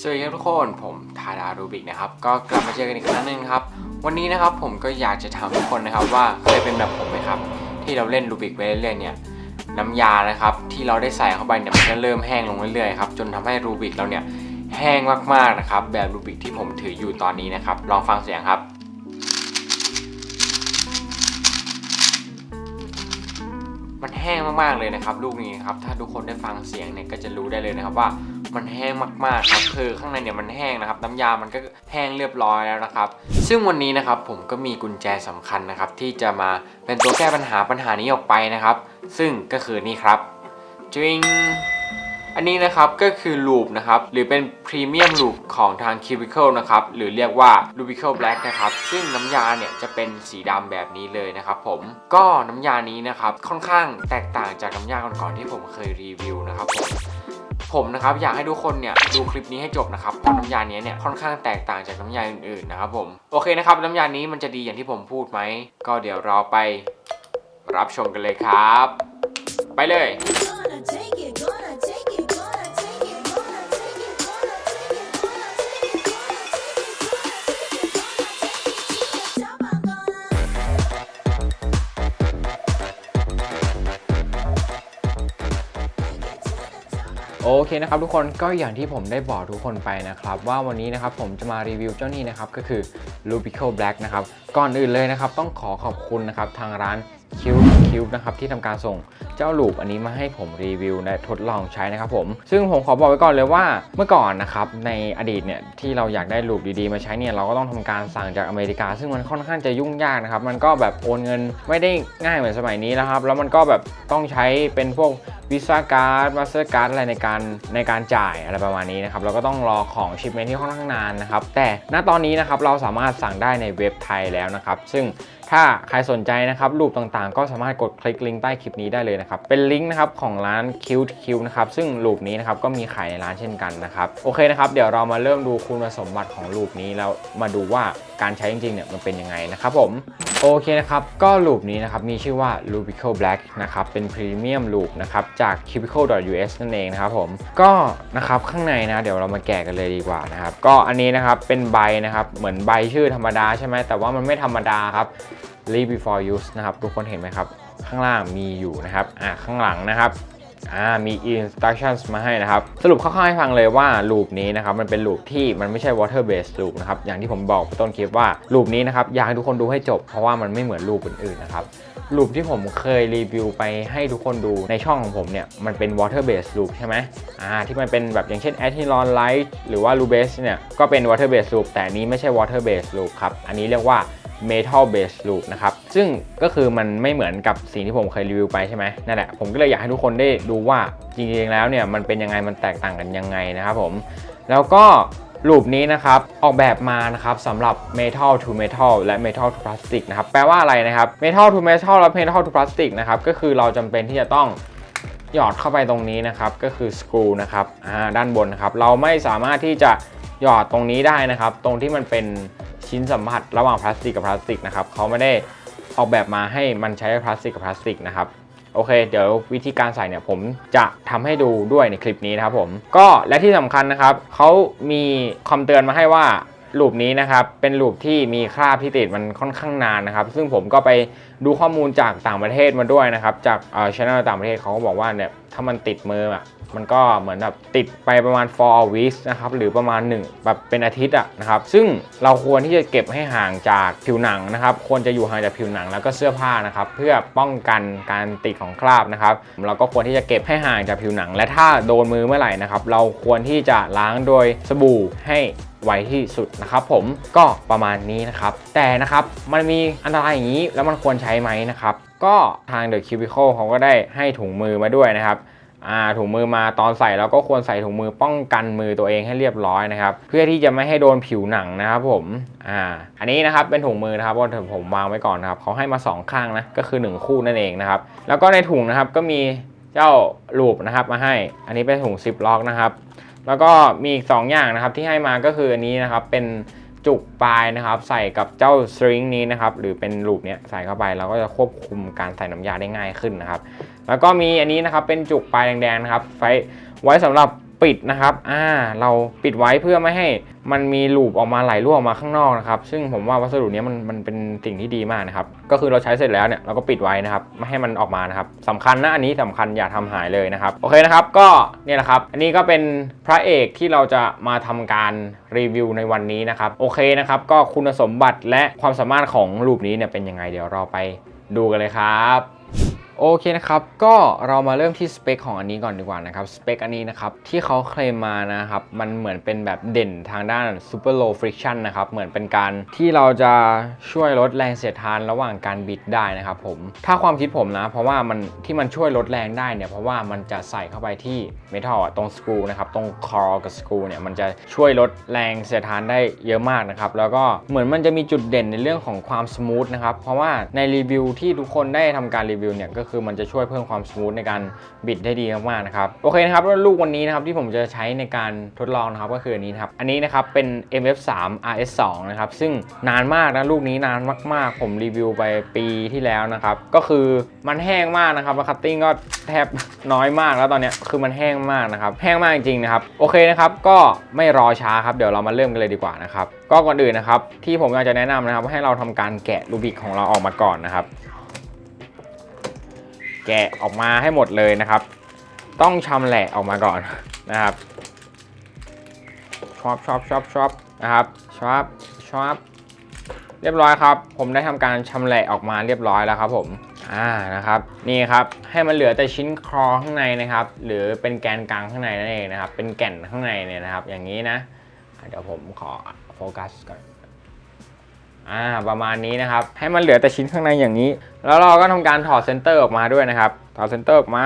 สวัสดีครับทุกคนผมทาดารูบิกนะครับก็กลับมาเจอกันอีกครั้งหนึ่งครับ วันนี้นะครับผมก็อยากจะถามทุกคนนะครับว่าเคยเป็นแบบผมไหมครับ ที่เราเล่นรูบิกไปเรื่อยๆเนี่ยน้ำยานะครับที่เราได้ใส่เข้าไปเนี่ยมันก็เริ่มแห้งลงเรื่อยๆครับจนทำให้รูบิกเราเนี่ยแห้งมากๆนะครับแบบรูบิกที่ผมถืออยู่ตอนนี้นะครับลองฟังเสียงครับ มันแห้งมากๆเลยนะครับลูกนี้ครับถ้าทุกคนได้ฟังเสียงเนี่ยก็จะรู้ได้เลยนะครับว่ามันแห้งมากๆครับคือข้างในเนี่ยมันแห้งนะครับ น้ำยามันก็แห้งเรียบร้อยแล้วนะครับ ซึ่งวันนี้นะครับผมก็มีกุญแจสำคัญนะครับ ที่จะมาเป็นตัวแก้ปัญหาปัญหานี้ออกไปนะครับ ซึ่งก็คือนี่ครับจิง อันนี้นะครับก็คือลูปนะครับหรือเป็นพรีเมียมลูปของทาง Cubicle นะครับหรือเรียกว่า Rubicle Black นะครับซึ่งน้ำยาเนี่ยจะเป็นสีดำแบบนี้เลยนะครับผมก็น้ำยานี้นะครับค่อนข้างแตกต่างจากน้ำยาก่อนๆที่ผมเคยรีวิวนะครับผมผมนะครับอยากให้ทุกคนเนี่ยดูคลิปนี้ให้จบนะครับเพราะน้ำยานี้เนี่ยค่อนข้างแตกต่างจากน้ำยาอื่นๆนะครับผมโอเคนะครับน้ำยานี้มันจะดีอย่างที่ผมพูดไหมก็เดี๋ยวเราไปรับชมกันเลยครับ ไปเลย โอเคนะครับทุกคนก็อย่างที่ผมได้บอกทุกคนไปนะครับว่าวันนี้นะครับผมจะมารีวิวเจ้านี้นะครับก็คือ Rubico Black นะครับก่อนอื่นเลยนะครับต้องขอขอบคุณนะครับทางร้าน Cube Cube นะครับที่ทำการส่ง เจ้าลูปอันนี้มาให้ผมรีวิวและทดลองใช้นะครับผม ซึ่งผมขอบอกไว้ก่อนเลยว่าเมื่อก่อนนะครับในอดีตเนี่ยที่เราอยากได้ลูปดีๆ มาใช้เนี่ยเราก็ต้องทำการสั่งจากอเมริกา ซึ่งมันค่อนข้างจะยุ่งยากนะครับมันก็แบบโอนเงินไม่ได้ง่ายเหมือนสมัยนี้นะครับแล้วมันก็แบบต้องใช้เป็นพวกวีซ่าการ์ดมาสเตอร์การ์ดอะไรในการในการจ่ายอะไรประมาณนี้นะครับเราก็ต้องรอของชิปเมนที่ค่อนข้างนานนะครับแต่ณตอนนี้นะครับเราสามารถสั่งได้ในเว็บไทยแล้วนะครับซึ่ง ถ้าใครสนใจนะครับรูปต่างๆ ก็สามารถกดคลิกลิงก์ใต้คลิปนี้ได้เลยนะครับ เป็นลิงก์นะครับของร้านคิวคิวนะครับซึ่งรูปนี้นะครับก็มีขายในร้านเช่นกันนะครับโอเคนะครับเดี๋ยวเรามาเริ่มดูคุณสมบัติของรูปนี้แล้วมาดูว่าการใช้จริงๆเนี่ยมันเป็นยังไงนะครับผม โอเคนะครับ ก็ลูปนี้นะครับ มีชื่อว่า Rubico Black นะครับ เป็นพรีเมียมลูปนะครับ จาก cubicle.us นั่นเองนะครับผม ก็นะครับข้างในนะ เดี๋ยวเรามาแกะกันเลยดีกว่านะครับ ก็อันนี้นะครับ เป็นใบนะครับ เหมือนใบชื่อธรรมดาใช่ไหม แต่ว่ามันไม่ธรรมดาครับ Leave before use นะครับ ทุกคนเห็นไหมครับ ข้างล่างมีอยู่นะครับ อ่าข้างหลังนะครับ อ่ามี instructions มาให้นะครับ สรุปคร่าวๆให้ฟังเลยว่าลูปนี้นะครับ มันเป็นลูปที่มันไม่ใช่ water based loop นะครับ อย่างที่ผมบอกต้นคลิปว่าลูปนี้นะครับ อยากให้ทุกคนดูให้จบ เพราะว่ามันไม่เหมือนลูปอื่นๆนะครับลูปที่ผมเคยรีวิวไปให้ทุกคนดูในช่องของผมเนี่ย มันเป็น water based loop ใช่ไหมอ่าที่มันเป็นแบบอย่างเช่น a t h e r o n light หรือว่า Lubase เนี่ยก็เป็น water based loop แต่นนี้ไม่ใช่ water based loop ครับอันนี้เรียกว่า metal Base loop นะครับ ซึ่งก็คือมันไม่เหมือนกับสิ่งที่ผมเคยรีวิวไปใช่ไหมนั่นแหละ ผมก็เลยอยากให้ทุกคนได้ดูว่าจริงๆแล้วเนี่ยมันเป็นยังไงมันแตกต่างกันยังไงนะครับผม แล้วก็ลูปนี้นะครับ ออกแบบมานะครับสำหรับ metal to metal และ metal to plastic นะครับ แปลว่าอะไรนะครับ metal to metal และ metal to plastic นะครับ ก็คือเราจำเป็นที่จะต้องหยอดเข้าไปตรงนี้นะครับ ก็คือสกรูนะครับอ่าด้านบนนะครับ เราไม่สามารถที่จะหยอดตรงนี้ได้นะครับ ตรงที่มันเป็น ชิ้นสัมผัสระหว่างพลาสติกกับพลาสติกนะครับเขาไม่ได้ออกแบบมาให้มันใช้พลาสติกกับพลาสติกนะครับโอเค เดี๋ยววิธีการใส่เนี่ยผมจะทำให้ดูด้วยในคลิปนี้นะครับผมก็และที่สำคัญนะครับเขามีคำเตือนมาให้ว่าลูปนี้นะครับเป็นลูปที่มีคราบที่ติดมันค่อนข้างนานนะครับ ซึ่งผมก็ไปดูข้อมูลจากต่างประเทศมาด้วยนะครับ จากอ่อช่องต่างประเทศเขาก็บอกว่าเนี่ยถ้ามันติดมืออะ มันก็เหมือนแบบติดไปประมาณ 4 weeks นะครับ หรือประมาณ 1 แบบเป็นอาทิตย์อะนะครับ ซึ่งเราควรที่จะเก็บให้ห่างจากผิวหนังนะครับ ควรจะอยู่ห่างจากผิวหนังแล้วก็เสื้อผ้านะครับ เพื่อป้องกันการติดของคราบนะครับ เราก็ควรที่จะเก็บให้ห่างจากผิวหนัง และถ้าโดนมือเมื่อไหร่นะครับ เราควรที่จะล้างโดยสบู่ให้ไวที่สุดนะครับผมก็ประมาณนี้นะครับ แต่นะครับมันมีอันตรายอย่างนี้แล้วมันควรใช้ไหมนะครับ ก็ทาง The Cubicle เขาก็ได้ให้ถุงมือมาด้วยนะครับ อ่าถุงมือมาตอนใส่เราก็ควรใส่ถุงมือป้องกันมือตัวเองให้เรียบร้อยนะครับ เพื่อที่จะไม่ให้โดนผิวหนังนะครับผมอ่าอันนี้นะครับเป็นถุงมือนะครับว่าผมวางไว้ก่อนนะครับเขาให้มาสองข้างนะก็คือ 1 คู่นั่นเองนะครับแล้วก็ในถุงนะครับก็มีเจ้าลูปนะครับมาให้ อันนี้เป็นถุงซิปล็อกนะครับ แล้วก็มีอีกสองอย่างนะครับที่ให้มาก็คืออันนี้นะครับเป็นจุกปลายนะครับ ใส่กับเจ้าสตริงนี้นะครับหรือเป็นลูปเนี้ยใส่เข้าไปเราก็จะควบคุมการใส่น้ำยาได้ง่ายขึ้นนะครับ แล้วก็มีอันนี้นะครับเป็นจุกปลายแดงๆนะครับไว้ไว้สำหรับปิดนะครับ อ่า เราปิดไว้เพื่อไม่ให้มันมีลูปออกมาไหลรั่วออกมาข้างนอกนะครับ ซึ่งผมว่าวัสดุนี้มันมันเป็นสิ่งที่ดีมากนะครับ ก็คือเราใช้เสร็จแล้วเนี่ยเราก็ปิดไว้นะครับ ไม่ให้มันออกมานะครับสำคัญนะอันนี้สำคัญอย่าทำหายเลยนะครับ โอเคนะครับ ก็เนี่ยแหละครับ อันนี้ก็เป็นพระเอกที่เราจะมาทำการรีวิวในวันนี้นะครับ โอเคนะครับ ก็คุณสมบัติและความสามารถของรูปนี้เนี่ยเป็นยังไงเดี๋ยวเราไปดูกันเลยครับ โอเคนะครับ ก็เรามาเริ่มที่สเปคของอันนี้ก่อนดีกว่านะครับสเปคอันนี้นะครับ ที่เขาเคลมมานะครับ มันเหมือนเป็นแบบเด่นทางด้าน super low friction นะครับ เหมือนเป็นการที่เราจะช่วยลดแรงเสียดทานระหว่างการบิดได้นะครับผม ถ้าความคิดผมนะ เพราะว่ามันที่มันช่วยลดแรงได้เนี่ย เพราะว่ามันจะใส่เข้าไปที่เมทัลตรงสกรูนะครับ ตรงคอกับสกรูเนี่ย มันจะช่วยลดแรงเสียดทานได้เยอะมากนะครับ แล้วก็เหมือนมันจะมีจุดเด่นในเรื่องของความสมูทนะครับ เพราะว่าในรีวิวที่ทุกคนได้ทำการรีวิวเนี่ยก็คือมันจะช่วยเพิ่มความสมูทในการบิดได้ดีมากๆนะครับโอเคนะครับแล้วลูกวันนี้นะครับที่ผมจะใช้ในการทดลองนะครับก็คืออันนี้นะครับอันนี้นะครับเป็น MF3 RS2 นะครับซึ่งนานมากนะลูกนี้นานมากๆ ผมรีวิวไปปีที่แล้วนะครับก็คือมันแห้งมากนะครับแล้วคัตติ้งก็แทบน้อยมากแล้วตอนนี้คือมันแห้งมากนะครับแห้งมากจริงๆนะครับโอเคนะครับก็ไม่รอช้าครับเดี๋ยวเรามาเริ่มกันเลยดีกว่านะครับก็ก่อนอื่นนะครับที่ผมอยากจะแนะนำนะครับให้เราทำการแกะรูบิกของเราออกมาก่อนนะครับ แกะออกมาให้หมดเลยนะครับ ต้องชำแหละออกมาก่อนนะครับชอบชอบชอบชอบนะครับชอบชอบเรียบร้อยครับ ผมได้ทำการชำแหละออกมาเรียบร้อยแล้วครับผมอ่านะครับ นี่ครับให้มันเหลือแต่ชิ้นคอข้างในนะครับ หรือเป็นแกนกลางข้างในนั่นเองนะครับ เป็นแก่นข้างในเนี่ยนะครับ อย่างนี้นะเดี๋ยวผมขอโฟกัสก่อน อ่าประมาณนี้นะครับ ให้มันเหลือแต่ชิ้นข้างในอย่างนี้ แล้วเราก็ทำการถอดเซนเตอร์ออกมาด้วยนะครับ ถอดเซนเตอร์ออกมา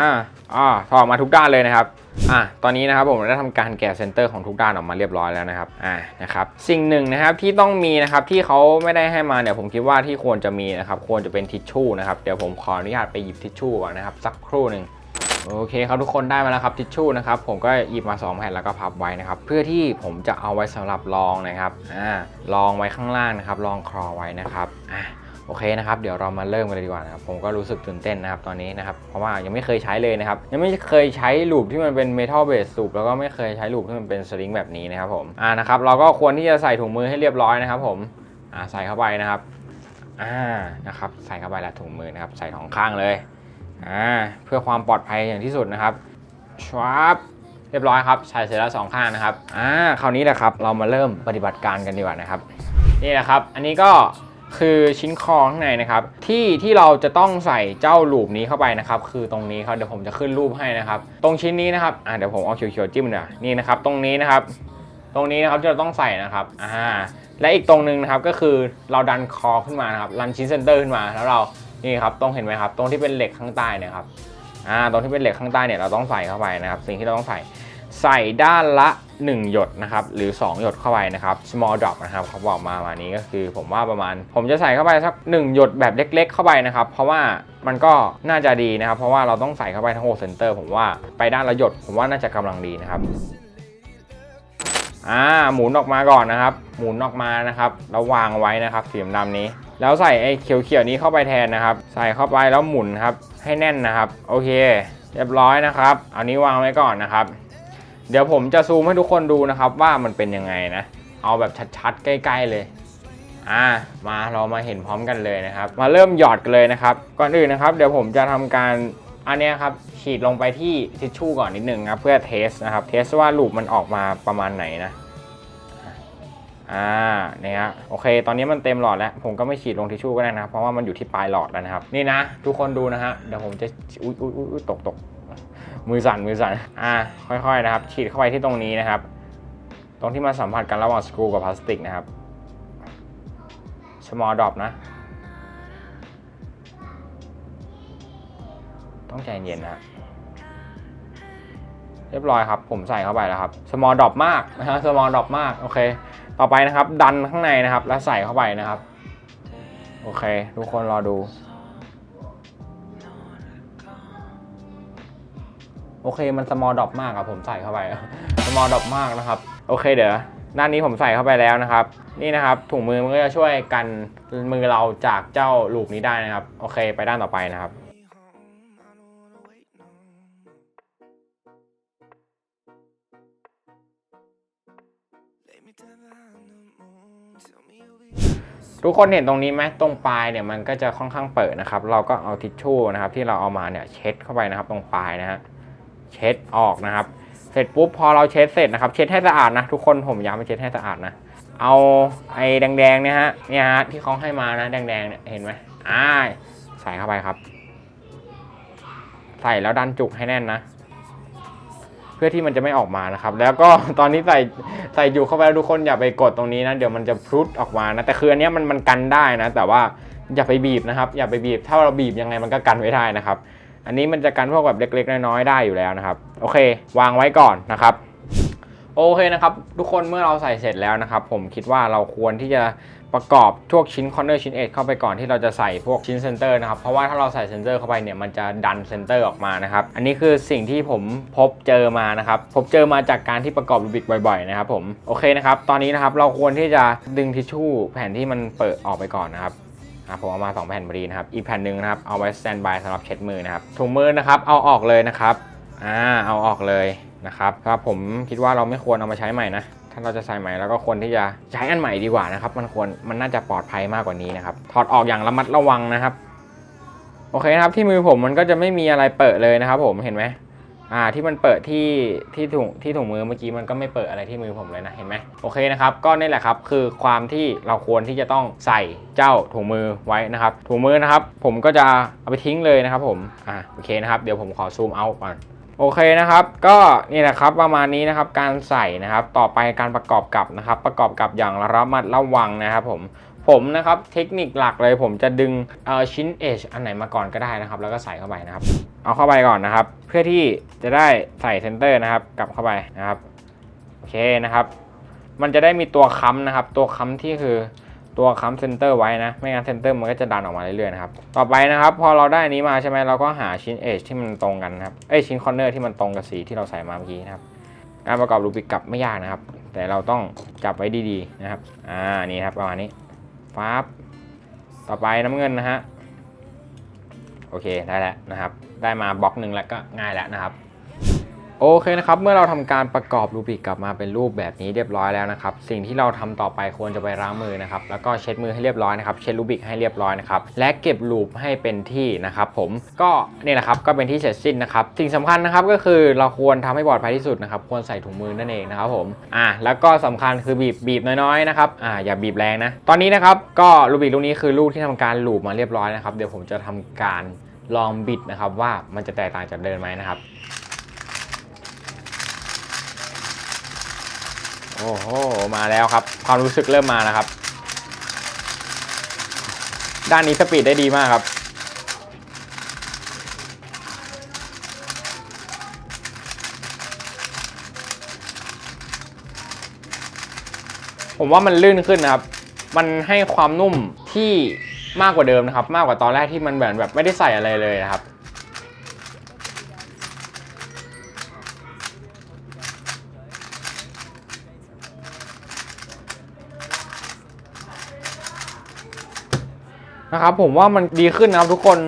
อ่าถอดมาทุกด้านเลยนะครับอะตอนนี้นะครับผมได้ทำการแกะเซนเตอร์ของทุกด้านออกมาเรียบร้อยแล้วนะครับอ่านะครับสิ่งหนึ่งนะครับที่ต้องมีนะครับที่เขาไม่ได้ให้มาเนี่ยผมคิดว่าที่ควรจะมีนะครับควรจะเป็นทิชชู่นะครับเดี๋ยวผมขออนุญาตไปหยิบทิชชู่ก่อนนะครับสักครู่หนึ่ง โอเคครับทุกคนได้มาแล้วครับทิชชู่นะครับผมก็หยิบมา2แผ่นแล้วก็พับไว้นะครับเพื่อที่ผมจะเอาไว้สำหรับรองนะครับอ่ารองไว้ข้างล่างนะครับรองคลอไว้นะครับอะโอเคนะครับเดี๋ยวเรามาเริ่มกันเลยดีกว่านะครับผมก็รู้สึกตื่นเต้นนะครับตอนนี้นะครับเพราะว่ายังไม่เคยใช้เลยนะครับยังไม่เคยใช้ลูปที่มันเป็นเมทัลเบสลูปแล้วก็ไม่เคยใช้ลูปที่มันเป็นสลิงแบบนี้นะครับผมอ่านะครับเราก็ควรที่จะใส่ถุงมือให้เรียบร้อยนะครับผมอ่าใส่เข้าไปนะครับอ่านะครับใส่เข้าไปแล้วถุงมือนะครับใส่สองข้างเลย อ่าเพื่อความปลอดภัยอย่างที่สุดนะครับชวับเรียบร้อยครับใส่เสร็จแล้วสองข้างนะครับอ่าคราวนี้แหละครับเรามาเริ่มปฏิบัติการกันดีกว่านะครับนี่แหละครับ อันนี้ก็คือชิ้นคอข้างในนะครับ ที่ที่เราจะต้องใส่เจ้าลูปนี้เข้าไปนะครับ คือตรงนี้ครับเดี๋ยวผมจะขึ้นรูปให้นะครับ ตรงชิ้นนี้นะครับอ่าเดี๋ยวผมเอาเขียวๆจิ้มเนี่อยนี่นะครับ ตรงนี้นะครับ ตรงนี้นะครับที่เราต้องใส่นะครับอ่าและอีกตรงหนึงนะครับก็คือเราดันคอขึ้นมานะครับรันชิ้นเซนเตอร์ขึ้นมาแล้วเรา นี่ครับตรงเห็นไหมครับ ตรงที่เป็นเหล็กข้างใต้เนี่ยครับอ่าตรงที่เป็นเหล็กข้างใต้เนี่ยเราต้องใส่เข้าไปนะครับ สิ่งที่เราต้องใส่ใส่ด้านละ 1 หยดนะครับหรือ 2 หยดเข้าไปนะครับ small drop นะครับเขาบอกมามานี้ก็คือผมว่าประมาณ ผมจะใส่เข้าไปสัก 1 หยดแบบเล็ก ๆ เข้าไปนะครับ เพราะว่ามันก็น่าจะดีนะครับ เพราะว่าเราต้องใส่เข้าไปทั้ง6เซนเตอร์ผมว่าไปด้านละหยด ผมว่าน่าจะกำลังดีนะครับอ่าหมุนออกมาก่อนนะครับ หมุนออกมานะครับแล้ววางไว้นะครับสีดำนี้ แล้วใส่ไอ้เขียวๆนี้เข้าไปแทนนะครับ ใส่เข้าไปแล้วหมุนครับ ให้แน่นนะครับ โอเค เรียบร้อยนะครับ เอานี้วางไว้ก่อนนะครับ เดี๋ยวผมจะซูมให้ทุกคนดูนะครับ ว่ามันเป็นยังไงนะ เอาแบบชัดๆ ใกล้ ๆ เลย อ่า มาเรามาเห็นพร้อมกันเลยนะครับ มาเริ่มหยอดกันเลยนะครับ ก่อนอื่นนะครับ เดี๋ยวผมจะทำการอันนี้ครับฉีดลงไปที่ทิชชู่ก่อนนิดนึงครับเพื่อเทสนะครับ เทสว่าลูปมันออกมาประมาณไหนนะ อ่าเนี่ยฮะโอเค ตอนนี้มันเต็มหลอดแล้ว ผมก็ไม่ฉีดลงทิชชู่ก็ได้นะครับเพราะว่ามันอยู่ที่ปลายหลอดแล้วนะครับ นี่นะ ทุกคนดูนะฮะ เดี๋ยวผมจะ อุ้ยอุ๊ยอุ๊ยตกตกมือสั่นมือสั่นอ่า ค่อยๆนะครับ ฉีดเข้าไปที่ตรงนี้นะครับ ตรงที่มาสัมผัสกันระหว่างสกรูกับพลาสติกนะครับ small drop นะ ต้องใจเย็นนะฮะเรียบร้อยครับ ผมใส่เข้าไปแล้วครับ small drop มากนะฮะ small drop มาก โอเค ต่อไปนะครับ ดันข้างในนะครับ แล้วใส่เข้าไปนะครับ โอเค ทุกคนรอดู โอเคมัน small drop มากอะผมใส่เข้าไป small drop มากนะครับ โอเคเดี๋ยวด้านนี้ผมใส่เข้าไปแล้วนะครับ นี่นะครับถุงมือมันก็จะช่วยกันมือเราจากเจ้าลูกนี้ได้นะครับ โอเค ไปด้านต่อไปนะครับ ทุกคนเห็นตรงนี้ไหมตรงปลายเนี่ยมันก็จะค่อนข้างเปิดนะครับ เราก็เอาทิชชู่นะครับ ที่เราเอามาเนี่ยเช็ดเข้าไปนะครับ ตรงปลายนะฮะเช็ดออกนะครับ เสร็จปุ๊บพอเราเช็ดเสร็จนะครับ เช็ดให้สะอาดนะทุกคนผมย้ำไปเช็ดให้สะอาดนะเอาไอ้แดงๆเนี่ยฮะเนี่ยฮะที่เขาให้มานะแดงๆเนี่ยเห็นไหมอ่าใส่เข้าไปครับ ใส่แล้วดันจุกให้แน่นนะ เพื่อที่มันจะไม่ออกมานะครับ แล้วก็ตอนนี้ใส่ใส่จุกเข้าไปแล้วทุกคนอย่าไปกดตรงนี้นะ เดี๋ยวมันจะพุดออกมานะ แต่คืออันนี้มันมันกันได้นะ แต่ว่าอย่าไปบีบนะครับ อย่าไปบีบ ถ้าเราบีบยังไงมันก็กันไม่ได้นะครับ อันนี้มันจะกันพวกแบบเล็ก ๆ น้อยๆได้อยู่แล้วนะครับ โอเค วางไว้ก่อนนะครับ โอเคนะครับ ทุกคนเมื่อเราใส่เสร็จแล้วนะครับ ผมคิดว่าเราควรที่จะ ประกอบพวกชิ้นคอนเนอร์ชิ้นเอทเข้าไปก่อนที่เราจะใส่พวกชิ้นเซนเตอร์นะครับ เพราะว่าถ้าเราใส่เซนเตอร์เข้าไปเนี่ยมันจะดันเซนเตอร์ออกมานะครับ อันนี้คือสิ่งที่ผมพบเจอมานะครับ พบเจอมาจากการที่ประกอบรูบิกบ่อยๆนะครับผมโอเคนะครับ ตอนนี้นะครับเราควรที่จะดึงทิชชู่แผ่นที่มันเปิดออกไปก่อนนะครับผมเอามา 2 แผ่นพอดีนะครับ อีกแผ่นหนึ่งนะครับเอาไว้สแตนบายสำหรับเช็ดมือนะครับถุงมือนะครับเอาออกเลยนะครับอ่าเอาออกเลยนะครับครับผมคิดว่าเราไม่ควรเอามาใช้ใหม่นะ ถ้าเราจะใส่ใหม่แล้วก็ควรที่จะใช้อันใหม่ดีกว่านะครับ มันควรมันน่าจะปลอดภัยมากกว่านี้นะครับ ถอดออกอย่างระมัดระวังนะครับ โอเคนะครับที่มือผมมันก็จะไม่มีอะไรเปิดเลยนะครับผมเห็นไหมอ่าที่มันเปิดที่ที่ถุงที่ถุงมือเมื่อกี้มันก็ไม่เปิดอะไรที่มือผมเลยนะเห็นไหมโอเคนะครับก็นี่แหละครับคือความที่เราควรที่จะต้องใส่เจ้าถุงมือไว้นะครับถุงมือนะครับ ผมก็จะเอาไปทิ้งเลยนะครับผมอ่าโอเคนะครับเดี๋ยวผมขอซูมเอาก่อน โอเคนะครับ ก็นี่แหละครับประมาณนี้นะครับการใส่นะครับ ต่อไปการประกอบกับนะครับ ประกอบกับอย่างระมัดระวังนะครับผมผมนะครับเทคนิคหลักเลยผมจะดึงชิ้นเอชอันไหนมาก่อนก็ได้นะครับ แล้วก็ใส่เข้าไปนะครับ เอาเข้าไปก่อนนะครับ เพื่อที่จะได้ใส่เซนเตอร์นะครับ กลับเข้าไปนะครับโอเคนะครับ มันจะได้มีตัวค้ำนะครับ ตัวค้ำที่คือ ตัวค้ำเซนเตอร์ไว้นะ ไม่งั้นเซนเตอร์มันก็จะดันออกมาเรื่อยๆนะครับ ต่อไปนะครับ พอเราได้อนี้มาใช่ไหมเราก็หาชิ้นเอชที่มันตรงกันนะครับ เอ้ชิ้นคอนเนอร์ที่มันตรงกับสีที่เราใส่มาเมื่อกี้นะครับ การประกอบรูบิกกลับไม่ยากนะครับ แต่เราต้องจับไว้ดีๆนะครับ อ่า นี่ครับประมาณนี้ฟ้าบต่อไปน้ำเงินนะฮะ โอเค ได้แล้วนะครับ ได้มาบล็อกหนึ่งแล้วก็ง่ายแล้วนะครับ โอเคนะครับเมื่อเราทำการประกอบรูบิกกลับมาเป็นรูปแบบนี้เรียบร้อยแล้วนะครับสิ่งที่เราทำต่อไปควรจะไปล้างมือนะครับแล้วก็เช็ดมือให้เรียบร้อยนะครับเช็ดรูบิกให้เรียบร้อยนะครับและเก็บรูปให้เป็นที่นะครับผมก็นี่แหละครับก็เป็นที่เสร็จสิ้นนะครับสิ่งสำคัญนะครับก็คือเราควรทำให้ปลอดภัยที่สุดนะครับควรใส่ถุงมือนั่นเองนะครับผมอ่าแล้วก็สำคัญคือบีบบีบน้อยๆนะครับอ่าอย่าบีบแรงนะตอนนี้นะครับก็รูบิกลูกนี้คือลูกที่ทำการลูบมาเรียบร้อยนะครับเดี๋ยวผมจะทำการลองบิดนะครับว่ามันจะแตกต่างจากเดิมไหมนะครับ โอ้โห มาแล้วครับ ความรู้สึกเริ่มมาแล้วครับ ด้านนี้สปีดได้ดีมากครับ ผมว่ามันลื่นขึ้นนะครับ มันให้ความนุ่มที่มากกว่าเดิมนะครับ มากกว่าตอนแรกที่มันแบบแบบไม่ได้ใส่อะไรเลยนะครับ นะครับผมว่ามันดีขึ้นนะครับทุกคน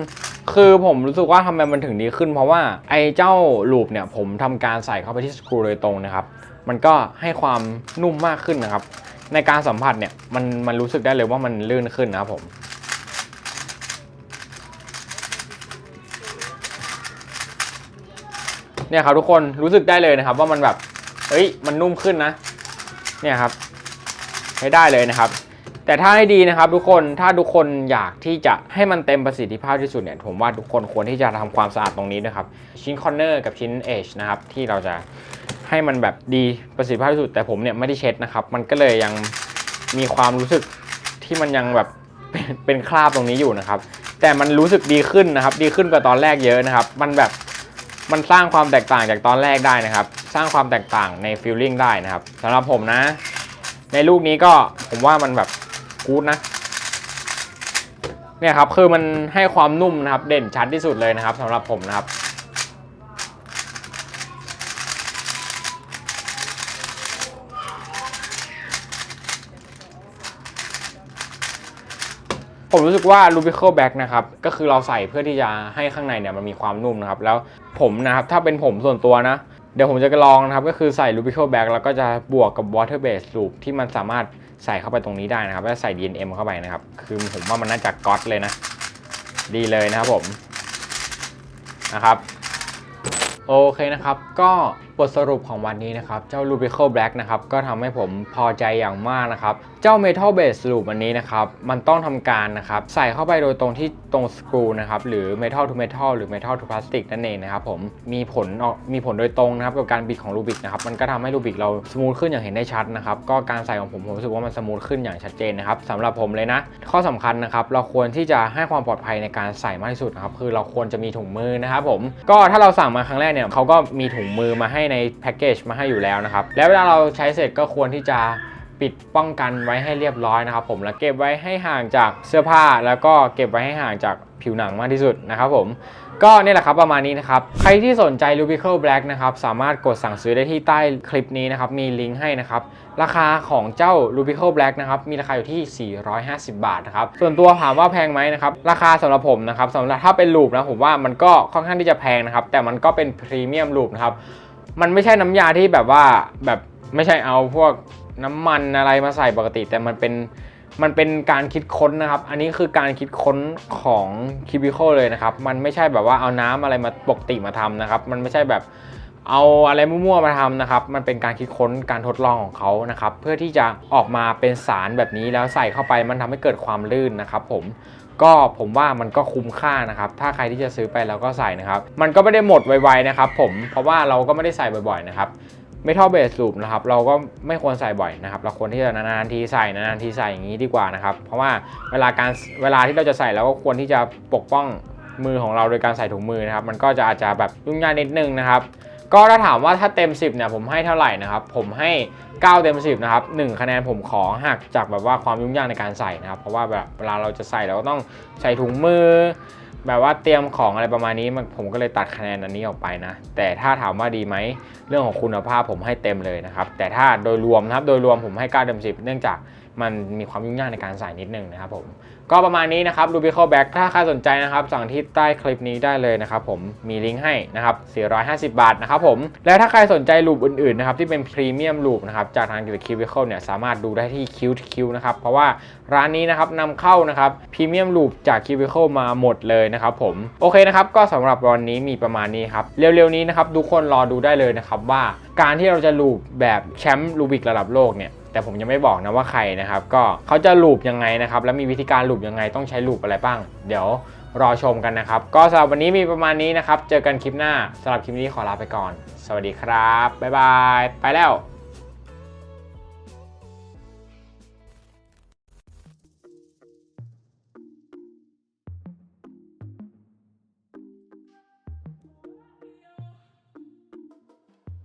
คือผมรู้สึกว่าทำไมมันถึงดีขึ้น เพราะว่าไอ้เจ้าลูปเนี่ยผมทำการใส่เข้าไปที่สกรูโดยตรงนะครับ มันก็ให้ความนุ่มมากขึ้นนะครับ ในการสัมผัสเนี่ยมันมันรู้สึกได้เลยว่ามันลื่นขึ้นนะครับผมเนี่ยครับทุกคนรู้สึกได้เลยนะครับ ว่ามันแบบเฮ้ยมันนุ่มขึ้นนะ เนี่ยครับใช้ได้เลยนะครับ แต่ถ้าให้ดีนะครับทุกคนถ้าทุกคนอยากที่จะให้มันเต็มประสิทธิภาพที่สุดเนี่ยผมว่าทุกคนควรที่จะทำความสะอาดตรงนี้นะครับ ชิ้นคอนเนอร์กับชิ้นเอชนะครับที่เราจะให้มันแบบดีประสิทธิภาพที่สุด แต่ผมเนี่ยไม่ได้เช็ดนะครับ มันก็เลยยังมีความรู้สึกที่มันยังแบบเป็นเป็นคราบตรงนี้อยู่นะครับ แต่มันรู้สึกดีขึ้นนะครับ ดีขึ้นกว่าตอนแรกเยอะนะครับ มันแบบมันสร้างความแตกต่างจากตอนแรกได้นะครับ สร้างความแตกต่างในฟีลลิ่งได้นะครับสำหรับผมนะ ในลูกนี้ก็ผมว่ามันแบบ กู๊ดนะเนี่ยครับคือมันให้ความนุ่มนะครับเด่นชัดที่สุดเลยนะครับสำหรับผมนะครับผมรู้สึกว่า Rubical Back นะครับก็คือเราใส่เพื่อที่จะให้ข้างในเนี่ยมันมีความนุ่มนะครับ แล้วผมนะครับถ้าเป็นผมส่วนตัวนะ เดี๋ยวผมจะลองนะครับ ก็คือใส่ Rubico Black แล้วก็จะบวกกับ Water Base Loop ที่มันสามารถ ใส่เข้าไปตรงนี้ได้นะครับแล้วใส่ DNM เข้าไปนะครับ คือผมว่ามันน่าจะก๊อตเลยนะ ดีเลยนะครับผมนะครับโอเคนะครับ ก็บทสรุปของวันนี้นะครับ เจ้า Rubico Black นะครับ ก็ทำให้ผมพอใจอย่างมากนะครับ เจ้า Metal Base Loop อันนี้นะครับ มันต้องทำการนะครับ ใส่เข้าไปโดยตรงที่ตรงสกรูนะครับ หรือ Metal to Metal หรือ Metal to Plastic นั่นเองนะครับผม มีผลออกมีผลโดยตรงนะครับกับการบิดของรูบิกนะครับ มันก็ทำให้รูบิกเราสมูทขึ้นอย่างเห็นได้ชัดนะครับ ก็การใส่ของผมผมรู้สึกว่ามันสมูทขึ้นอย่างชัดเจนนะครับสำหรับผมเลยนะ ข้อสำคัญนะครับ เราควรที่จะให้ความปลอดภัยในการใส่มากที่สุดนะครับ คือเราควรจะมีถุงมือนะครับผม ก็ถ้าเราสั่งมาครั้งแรกเนี่ยเขาก็มีถุงมือมาให้ในแพ็กเกจมาให้อยู่แล้วนะครับ แล้วเวลาเราใช้เสร็จก็ควรที่จะ ปิดป้องกันไว้ให้เรียบร้อยนะครับผมแล้วเก็บไว้ให้ห่างจากเสื้อผ้า แล้วก็เก็บไว้ให้ห่างจากผิวหนังมากที่สุดนะครับผมก็นี่แหละครับประมาณนี้นะครับ ใครที่สนใจ Rubico Black นะครับสามารถกดสั่งซื้อได้ที่ใต้คลิปนี้นะครับ มีลิงก์ให้นะครับ ราคาของเจ้า Rubico Black นะครับ มีราคาอยู่ที่ 450 บาทนะครับ ส่วนตัวถามว่าแพงไหมนะครับ ราคาสำหรับผมนะครับสำหรับถ้าเป็นลูปนะผมว่ามันก็ค่อนข้างที่จะแพงนะครับ แต่มันก็เป็นพรีเมียมลูปนะครับ มันไม่ใช่น้ำยาที่แบบว่าแบบไม่ใช่เอาพวก น้ำมันอะไรมาใส่ปกติ แต่มันเป็นมันเป็นการคิดค้นนะครับ อันนี้คือการคิดค้นของคิบิโคเลยนะครับ มันไม่ใช่แบบว่าเอาน้ำอะไรมาปกติมาทำนะครับ มันไม่ใช่แบบเอาอะไรมั่วๆมาทำนะครับ มันเป็นการคิดค้นการทดลองของเขานะครับ เพื่อที่จะออกมาเป็นสารแบบนี้แล้วใส่เข้าไปมันทำให้เกิดความลื่นนะครับ ผมก็ผมว่ามันก็คุ้มค่านะครับ ถ้าใครที่จะซื้อไปแล้วก็ใส่นะครับ มันก็ไม่ได้หมดไวๆนะครับ ผมเพราะว่าเราก็ไม่ได้ใส่บ่อยๆนะครับ ไม่ท่อเบสลูปนะครับเราก็ไม่ควรใส่บ่อยนะครับเราควรที่จะนานๆทีใส่นานๆทีใส่อย่างนี้ดีกว่านะครับเพราะว่าเวลาการเวลาที่เราจะใส่เราก็ควรที่จะปกป้องมือของเราโดยการใส่ถุงมือนะครับมันก็จะอาจจะแบบยุ่งยากนิดนึงนะครับก็ถ้าถามว่าถ้าเต็ม 10เนี่ยผมให้เท่าไหร่นะครับผมให้ 9 เต็ม 10นะครับ1คะแนนผมขอหักจากแบบว่าความยุ่งยากในการใส่นะครับเพราะว่าแบบเวลาเราจะใส่เราก็ต้องใส่ถุงมือ แบบว่าเตรียมของอะไรประมาณนี้มันผมก็เลยตัดคะแนนอันนี้ออกไปนะ แต่ถ้าถามว่าดีไหมเรื่องของคุณภาพผมให้เต็มเลยนะครับ แต่ถ้าโดยรวมนะครับโดยรวมผมให้9เต็ม10 เนื่องจากมันมีความยุ่งยากในการใส่นิดนึงนะครับผม ก็ประมาณนี้นะครับ Rubico Back ถ้าใครสนใจนะครับ สั่งที่ใต้คลิปนี้ได้เลยนะครับผมมีลิงก์ให้นะครับ 450 บาทนะครับผมแล้วถ้าใครสนใจลูปอื่นๆนะครับที่เป็นพรีเมียมลูปนะครับจากทาง Cubicle เนี่ยสามารถดูได้ที่ Q Q นะครับเพราะว่าร้านนี้นะครับนำเข้านะครับพรีเมียมลูปจาก Cubicle มาหมดเลยนะครับผมโอเคนะครับก็สำหรับวันนี้มีประมาณนี้ครับเร็วๆนี้นะครับทุกคนรอดูได้เลยนะครับว่าการที่เราจะลูปแบบแชมป์ลูบิกระดับโลกเนี่ย แต่ผมยังไม่บอกนะว่าใครนะครับ ก็เขาจะลูปยังไงนะครับ แล้วมีวิธีการลูปยังไงต้องใช้ลูปอะไรบ้าง เดี๋ยวรอชมกันนะครับ ก็สำหรับวันนี้มีประมาณนี้นะครับ เจอกันคลิปหน้าสำหรับคลิปนี้ขอลาไปก่อน สวัสดีครับบ๊ายบาย ไปแล้ว